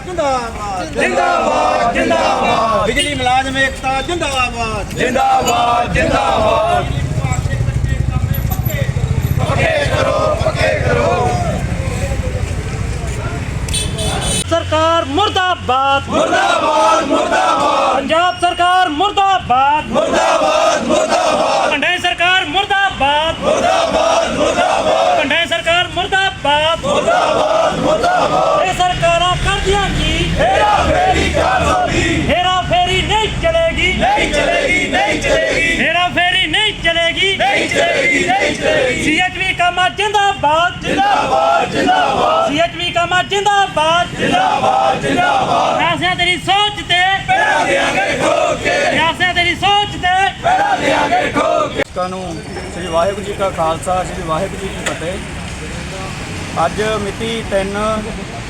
ਜਿੰਦਾਬਾਦ। ਜਿੰਦਾਬਾਦ ਬਿਜਲੀ ਮੁਲਾਜ਼ਮ ਏਕਤਾ ਜਿੰਦਾਬਾਦ। ਜਿੰਦਾਬਾਦ ਜਿੰਦਾਬਾਦ। ਸਰਕਾਰ ਮੁਰਦਾਬਾਦ। ਮੁਰਦਾਬਾਦ ਮੁਰਦਾਬਾਦ ਪੰਜਾਬ ਸਰਕਾਰ ਮੁਰਦਾਬਾਦ ਮੁਰਦਾਬਾਦ ਮੁਰਦਾਬਾਦ ਕੰਢਾਈ ਸਰਕਾਰ ਮੁਰਦਾਬਾਦ ਮੁਰਦਾਬਾਦ ਮੁਰਦਾਬਾਦ ਕੰਢਾਈ ਸਰਕਾਰ ਮੁਰਦਾਬਾਦ ਮੁਰਦਾਬਾਦ ਮੁਰਦਾਬਾਦ ਇਹ ਸਰਕਾਰਾਂ ਕਰਦੀਆਂ ਕੀ ਹੇਰਾ ਫੇਰੀ 420 ਹੇਰਾ ਫੇਰੀ ਨਹੀਂ ਚਲੇਗੀ ਨਹੀਂ ਚਲੇਗੀ ਨਹੀਂ ਚਲੇਗੀ। ਹੇਰਾ ਫੇਰੀ ਨਹੀਂ ਚਲੇਗੀ। ਨਹੀਂ ਚਲੇਗੀ ਨਹੀਂ ਚਲੇਗੀ। ਸੀਐਚਵੀ ਕਾਮਾ ਜਿੰਦਾਬਾਦ। ਜਿੰਦਾਬਾਦ ਜਿੰਦਾਬਾਦ। ਸੀਐਚਵੀ ਕਾਮਾ ਜਿੰਦਾਬਾਦ। ਜਿੰਦਾਬਾਦ ਜਿੰਦਾਬਾਦ। ਸਿਆਸਿਆਂ ਤੇਰੀ ਸੋਚ ਤੇ ਪਹਿਰਾ ਦੇਾਂਗੇ ਠੋਕ। ਕੇ ਸਿਆਸਿਆਂ ਤੇਰੀ ਸੋਚ ਤੇ ਪਹਿਰਾ ਦੇਾਂਗੇ ਠੋਕ। ਕੇ ਲੋਕਾਂ ਨੂੰ ਸ੍ਰੀ ਵਾਹਿਗੁਰੂ ਜੀ ਕਾ ਖਾਲਸਾ ਸ੍ਰੀ ਵਾਹਿਗੁਰੂ ਜੀ ਕੀ ਫਤਿਹ। ਅੱਜ ਮਿਤੀ 3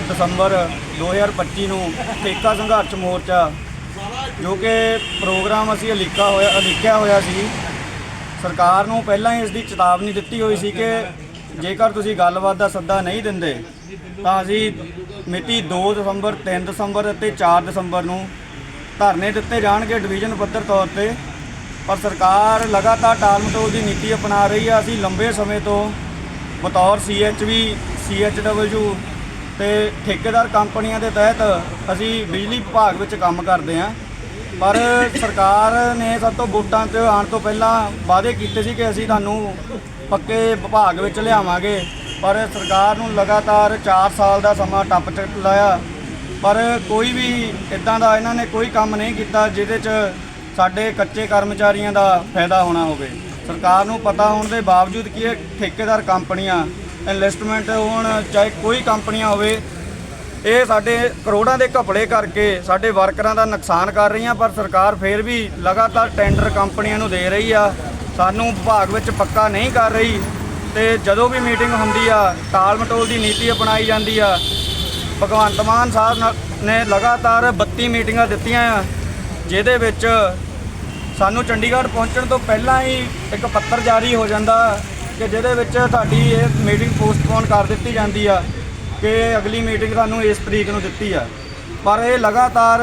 ਦਸੰਬਰ 2025 ਨੂੰ ਠੇਕਾ ਸੰਘਰਸ਼ ਮੋਰਚਾ ਜੋ ਕਿ ਪ੍ਰੋਗਰਾਮ ਅਸੀਂ ਅਲੀਕਾ ਹੋਇਆ ਅਲੀਕਿਆ ਹੋਇਆ ਸੀ। ਸਰਕਾਰ ਨੂੰ ਪਹਿਲਾਂ ਹੀ ਇਸ ਦੀ ਚੇਤਾਵਨੀ ਦਿੱਤੀ ਹੋਈ ਸੀ ਕਿ ਜੇਕਰ ਤੁਸੀਂ ਗੱਲਬਾਤ ਦਾ ਸੱਦਾ ਨਹੀਂ ਦਿੰਦੇ, ਤਾਂ ਅਸੀਂ ਮਿਤੀ 2 ਦਸੰਬਰ 3 ਦਸੰਬਰ ਅਤੇ 4 ਦਸੰਬਰ ਨੂੰ ਧਰਨੇ ਦਿੱਤੇ ਜਾਣਗੇ ਡਿਵੀਜ਼ਨ ਪੱਧਰ ਤੌਰ ਤੇ। ਪਰ ਸਰਕਾਰ ਲਗਾਤਾਰ ਟਾਲਮਟੋਲ ਦੀ ਨੀਤੀ ਅਪਣਾ ਰਹੀ ਹੈ ਅਸੀਂ ਲੰਬੇ ਸਮੇਂ ਤੋਂ ਬਤੌਰ ਸੀਐਚਵੀ ਸੀਐਚਡਬਲਯੂ ਤੇ ਠੇਕੇਦਾਰ ਕੰਪਨੀਆਂ ਦੇ ਤਹਿਤ ਅਸੀਂ ਬਿਜਲੀ ਵਿਭਾਗ ਵਿੱਚ ਕੰਮ ਕਰਦੇ ਹਾਂ। ਪਰ ਸਰਕਾਰ ਨੇ ਸਭ ਤੋਂ ਵੋਟਾਂ ਤੇ ਆਉਣ ਤੋਂ ਪਹਿਲਾਂ ਵਾਅਦੇ ਕੀਤੇ ਸੀ ਕਿ ਅਸੀਂ ਤੁਹਾਨੂੰ ਪੱਕੇ ਵਿਭਾਗ ਵਿੱਚ ਲਿਆਵਾਂਗੇ। ਪਰ ਸਰਕਾਰ ਨੂੰ ਲਗਾਤਾਰ 4 ਸਾਲ ਦਾ ਸਮਾਂ ਟੱਪ ਲਾਇਆ। ਪਰ ਕੋਈ ਵੀ ਇਦਾਂ ਦਾ ਇਹਨਾਂ ਨੇ ਕੋਈ ਕੰਮ ਨਹੀਂ ਕੀਤਾ ਜਿਹਦੇ 'ਚ ਸਾਡੇ ਕੱਚੇ ਕਰਮਚਾਰੀਆਂ ਦਾ ਫਾਇਦਾ ਹੋਣਾ ਹੋਵੇ। ਸਰਕਾਰ ਨੂੰ ਪਤਾ ਹੋਣ ਦੇ ਬਾਵਜੂਦ ਕਿ ਇਹ ਠੇਕੇਦਾਰ ਕੰਪਨੀਆਂ ਇਨਵੈਸਟਮੈਂਟ ਹੋਣ, ਚਾਹੇ ਕੋਈ ਕੰਪਨੀਆਂ ਹੋਵੇ, ਇਹ ਸਾਡੇ ਕਰੋੜਾਂ ਦੇ ਘਪਲੇ ਕਰਕੇ ਸਾਡੇ ਵਰਕਰਾਂ ਦਾ ਨੁਕਸਾਨ ਕਰ ਰਹੀਆਂ, ਪਰ ਸਰਕਾਰ ਫੇਰ ਵੀ ਲਗਾਤਾਰ ਟੈਂਡਰ ਕੰਪਨੀਆਂ ਨੂੰ ਦੇ ਰਹੀ ਆ। ਸਾਨੂੰ ਵਿਭਾਗ ਵਿੱਚ ਪੱਕਾ ਨਹੀਂ ਕਰ ਰਹੀ ਤੇ ਜਦੋਂ ਵੀ ਮੀਟਿੰਗ ਹੁੰਦੀ ਆ ਟਾਲ ਮਟੋਲ ਦੀ ਨੀਤੀ ਅਪਣਾਈ ਜਾਂਦੀ ਆ। ਭਗਵੰਤ ਮਾਨ ਸਾਹਿਬ ਨੇ ਲਗਾਤਾਰ 32 ਮੀਟਿੰਗਾਂ ਦਿੱਤੀਆਂ ਆ, ਜਿਹਦੇ ਵਿੱਚ ਸਾਨੂੰ ਚੰਡੀਗੜ੍ਹ ਪਹੁੰਚਣ ਤੋਂ ਪਹਿਲਾਂ ਹੀ ਇੱਕ ਪੱਤਰ ਜਾਰੀ ਹੋ ਜਾਂਦਾ। ਕਿ ਜਿਹਦੇ ਵਿੱਚ ਤੁਹਾਡੀ ਇਹ ਮੀਟਿੰਗ ਪੋਸਟਪੋਨ ਕਰ ਦਿੱਤੀ ਜਾਂਦੀ ਆ ਕਿ ਅਗਲੀ ਮੀਟਿੰਗ ਤੁਹਾਨੂੰ ਇਸ ਤਰੀਕ ਨੂੰ ਦਿੱਤੀ ਆ। ਪਰ ਇਹ ਲਗਾਤਾਰ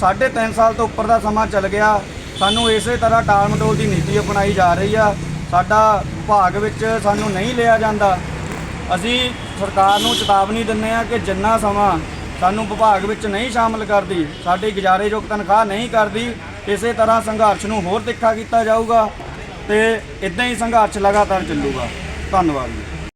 3.5 ਸਾਲ ਤੋਂ ਉੱਪਰ ਦਾ ਸਮਾਂ ਚੱਲ ਗਿਆ। ਸਾਨੂੰ ਇਸੇ ਤਰ੍ਹਾਂ ਟਾਲ ਮਟੋਲ ਦੀ ਨੀਤੀ ਅਪਣਾਈ ਜਾ ਰਹੀ ਆ। ਸਾਡਾ ਵਿਭਾਗ ਵਿੱਚ ਸਾਨੂੰ ਨਹੀਂ ਲਿਆ ਜਾਂਦਾ। ਅਸੀਂ ਸਰਕਾਰ ਨੂੰ ਚੇਤਾਵਨੀ ਦਿੰਦੇ ਆ ਕਿ ਜਿੰਨਾ ਸਮਾਂ ਸਾਨੂੰ ਵਿਭਾਗ ਵਿੱਚ ਨਹੀਂ ਸ਼ਾਮਲ ਕਰਦੀ, ਸਾਡੀ ਗੁਜ਼ਾਰੇਯੋਗ ਤਨਖਾਹ ਨਹੀਂ ਕਰਦੀ, ਇਸੇ ਤਰ੍ਹਾਂ ਸੰਘਰਸ਼ ਨੂੰ ਹੋਰ ਤਿੱਖਾ ਕੀਤਾ ਜਾਊਗਾ। ਤੇ ਇਦਾਂ ਹੀ ਸੰਘਰਸ਼ ਲਗਾਤਾਰ ਚੱਲੂਗਾ। ਧੰਨਵਾਦ ਜੀ।